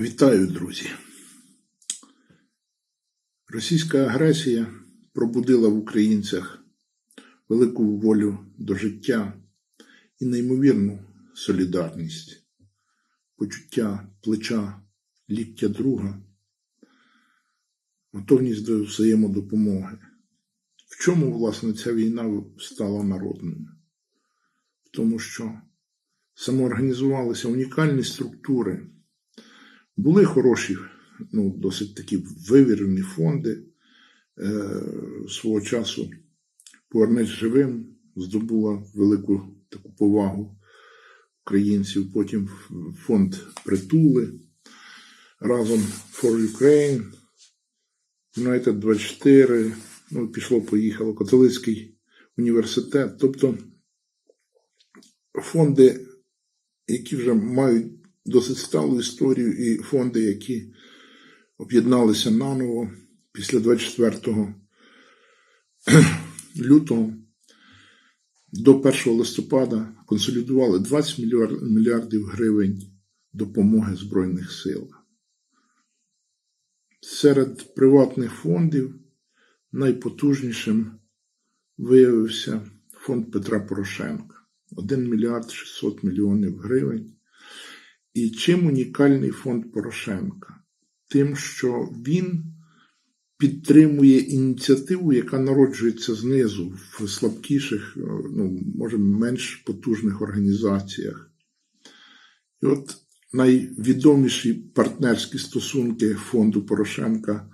Вітаю, друзі. Російська агресія пробудила в українцях велику волю до життя і неймовірну солідарність, почуття плеча, ліктя друга, готовність до взаємодопомоги. В чому, власне, ця війна стала народною? В тому, що самоорганізувалися унікальні структури. Були хороші, ну, досить такі вивірені фонди е, свого часу. Повернець живим здобула велику таку повагу українців. Потім фонд Притули, разом For Ukraine, United 24, ну, пішло, поїхало, католицький університет. Тобто фонди, які вже мають досить сталу історію і фонди, які об'єдналися наново після 24 лютого до 1 листопада консолідували 20 мільярдів гривень допомоги Збройних сил. Серед приватних фондів найпотужнішим виявився фонд Петра Порошенка 1 мільярд 600 мільйонів гривень. І чим унікальний фонд Порошенка? Тим, що він підтримує ініціативу, яка народжується знизу в слабкіших, ну, може, менш потужних організаціях. І от найвідоміші партнерські стосунки фонду Порошенка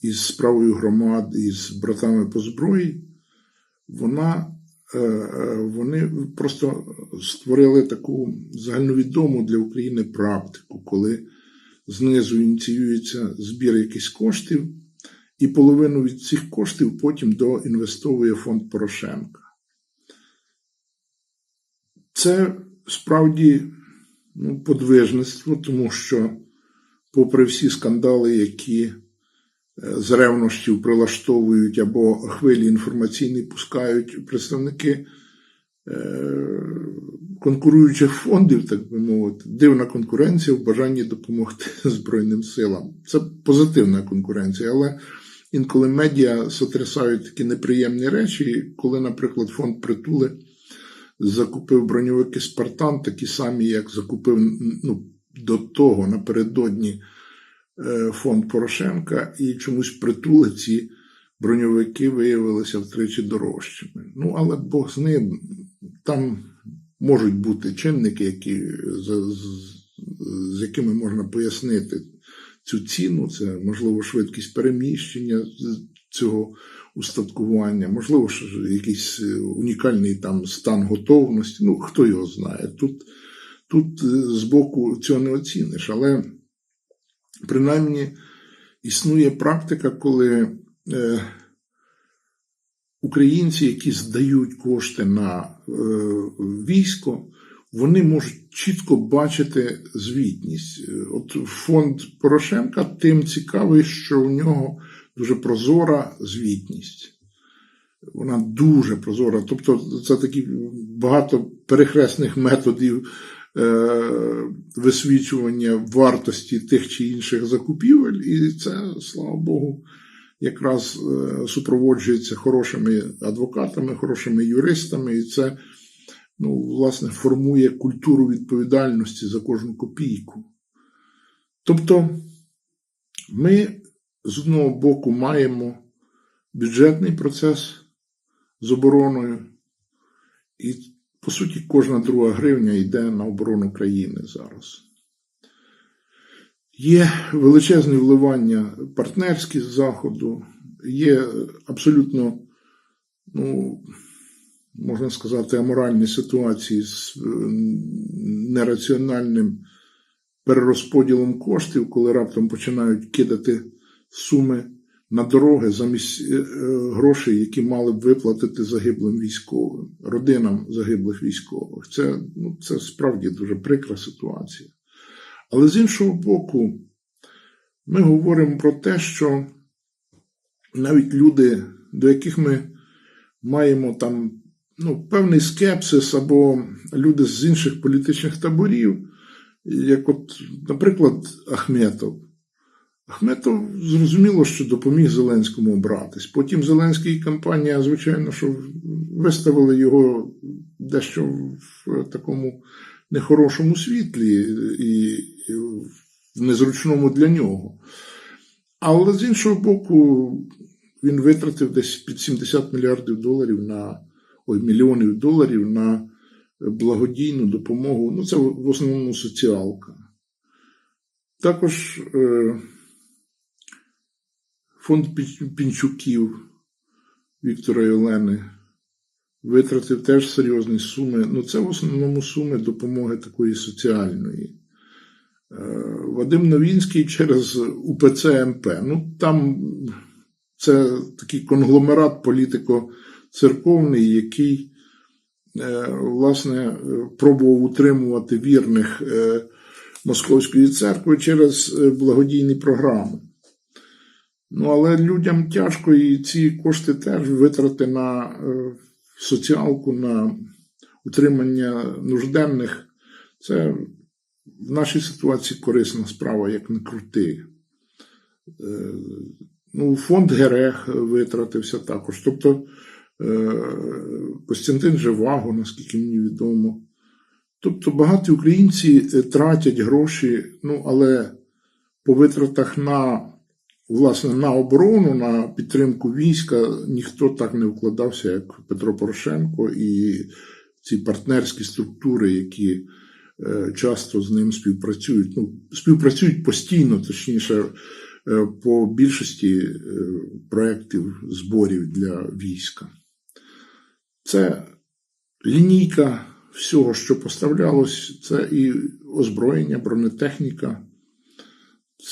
із справою громад із братами по зброї, вона Е, е, вони просто створили таку загальновідому для України практику, коли знизу ініціюється збір якихось коштів, і половину від цих коштів потім доінвестовує фонд Порошенка. Це справді ну, подвижництво, тому що, попри всі скандали, які з ревнощів прилаштовують або хвилі інформаційні пускають представники е, конкуруючих фондів, так би мовити, дивна конкуренція в бажанні допомогти Збройним силам. Це позитивна конкуренція, але інколи медіа сотрясають такі неприємні речі, коли, наприклад, фонд притули закупив броньовики Спартан, такі самі, як закупив ну, до того напередодні. Е, фонд Порошенка і чомусь притули ці броньовики виявилися втричі дорожчими. Ну, але Бог з ним, там можуть бути чинники, які, з, з, з якими можна пояснити цю ціну, це можливо швидкість переміщення цього устаткування, можливо, якийсь унікальний там стан готовності. Ну, хто його знає. Тут, Тут е, з боку цього не оціниш, але. Принаймні існує практика, коли е, українці, які здають кошти на е, військо, вони можуть чітко бачити звітність. От фонд Порошенка тим цікавий, що у нього дуже прозора звітність. Вона дуже прозора. Тобто, це такі багато перехресних методів Е, висвічування вартості тих чи інших закупівель, і це, слава Богу, якраз е, супроводжується хорошими адвокатами, хорошими юристами, і це, ну, власне, формує культуру відповідальності за кожну копійку. Тобто ми з одного боку маємо бюджетний процес з обороною. І по суті, кожна друга гривня йде на оборону країни зараз. Є величезне вливання партнерські з Заходу, є абсолютно, ну, можна сказати, аморальні ситуації з нераціональним перерозподілом коштів, коли раптом починають кидати суми на дороги замість е, е, грошей, які мали б виплатити загиблим військовим, родинам загиблих військових. Це, ну, Це справді дуже прикра ситуація. Але з іншого боку, ми говоримо про те, що навіть люди, до яких ми маємо там ну, певний скепсис, або люди з інших політичних таборів, як от, наприклад, Ахметов. Ахметов зрозуміло, що допоміг Зеленському обратись. Потім Зеленський і компанія, звичайно, що виставили його дещо в такому нехорошому світлі і в незручному для нього. Але з іншого боку, він витратив десь під 70 мільярдів доларів на ой, мільйонів доларів на благодійну допомогу. Ну, це в основному соціалка. Також е, фонд Пінчуків Віктора і Олени витратив теж серйозні суми. Ну, це в основному суми допомоги такої соціальної. Е, Вадим Новінський через УПЦ МП. Ну, там це такий конгломерат політико-церковний, який, е, власне, пробував утримувати вірних е, Московської церкви через благодійні програми. Ну, але людям тяжко, і ці кошти теж витрати на е, соціалку, на утримання нужденних. Це в нашій ситуації корисна справа, як не крути. Е, Ну, фонд Герех витратився також. Тобто е, Костянтин Живаго, наскільки мені відомо. Тобто багаті українці тратять гроші, ну, але по витратах на, власне, на оборону, на підтримку війська ніхто так не вкладався, як Петро Порошенко і ці партнерські структури, які е, часто з ним співпрацюють. Ну, співпрацюють постійно, точніше, е, по більшості е, проєктів зборів для війська. Це лінійка всього, що поставлялось, це і озброєння, бронетехніка,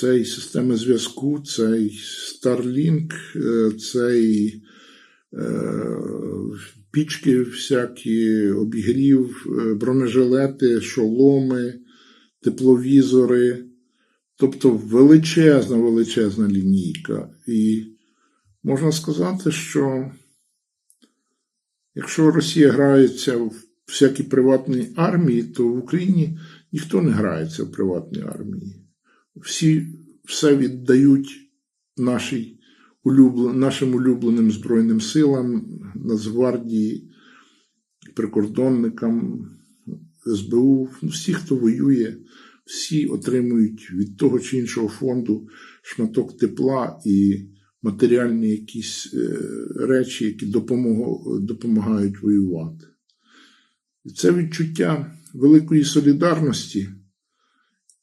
це і системи зв'язку, це і Starlink, е, це і е, пічки всякі, обігрів, е, бронежилети, шоломи, тепловізори. Тобто величезна, величезна лінійка. І можна сказати, що якщо Росія грається в всякі приватні армії, то в Україні ніхто не грається в приватній армії. Всі все віддають нашій нашим улюбленим Збройним силам, Нацгвардії, прикордонникам, СБУ, ну, всі, хто воює, всі отримують від того чи іншого фонду шматок тепла і матеріальні якісь е, речі, які допомагають воювати. І це відчуття великої солідарності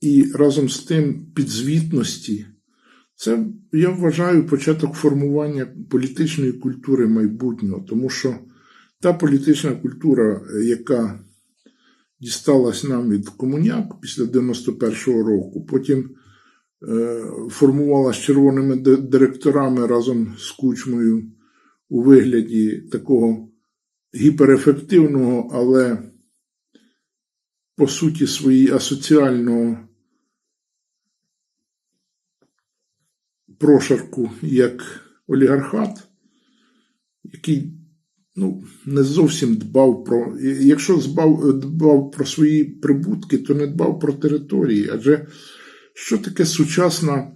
і разом з тим підзвітності. Це, я вважаю, початок формування політичної культури майбутнього, тому що та політична культура, яка дісталась нам від комуняк після 91-го року, потім е, формувалась червоними директорами разом з кучмою у вигляді такого гіперефективного, але по суті своїй асоціального прошарку як олігархат, який ну, не зовсім дбав про. Якщо збав, дбав про свої прибутки, то не дбав про території. Адже що таке сучасна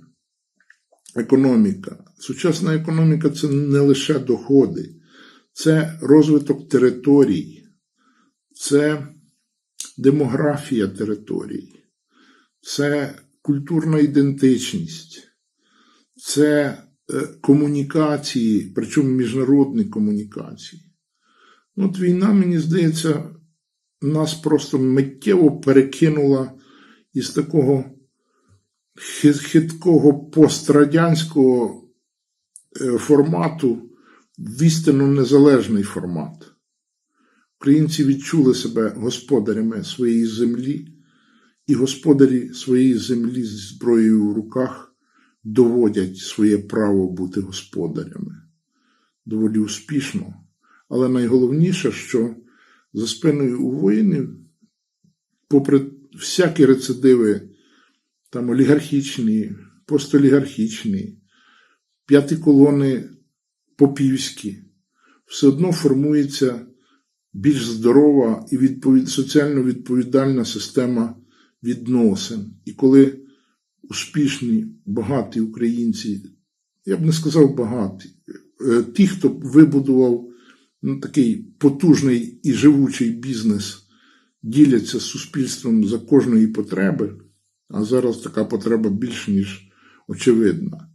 економіка? Сучасна економіка це не лише доходи, це розвиток територій, це демографія територій, це культурна ідентичність, це е, комунікації, причому міжнародні комунікації. Ну, От війна, мені здається, нас просто миттєво перекинула із такого хиткого пострадянського е, формату в істинно незалежний формат. Українці відчули себе господарями своєї землі, і господарі своєї землі зі зброєю в руках доводять своє право бути господарями доволі успішно. Але найголовніше, що за спиною у воїнів, попри всякі рецидиви, там олігархічні, постолігархічні, п'яті колони попівські, все одно формується більш здорова і відповід... соціально відповідальна система відносин. І коли успішні, багаті українці, я б не сказав багаті, е, ті, хто вибудував ну, такий потужний і живучий бізнес, діляться з суспільством за кожної потреби, а зараз така потреба більш ніж очевидна,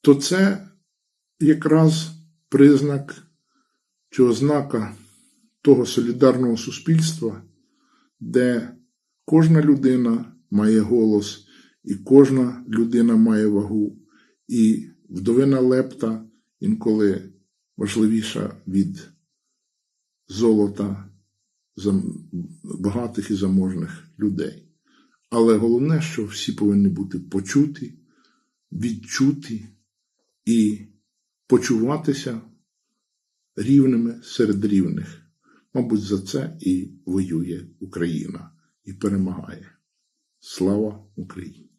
то це якраз признак чи ознака того солідарного суспільства, де кожна людина має голос, і кожна людина має вагу, і вдовина лепта інколи важливіша від золота багатих і заможних людей. Але головне, що всі повинні бути почуті, відчуті і почуватися рівними серед рівних. Мабуть, за це і воює Україна і перемагає. Слава Україні!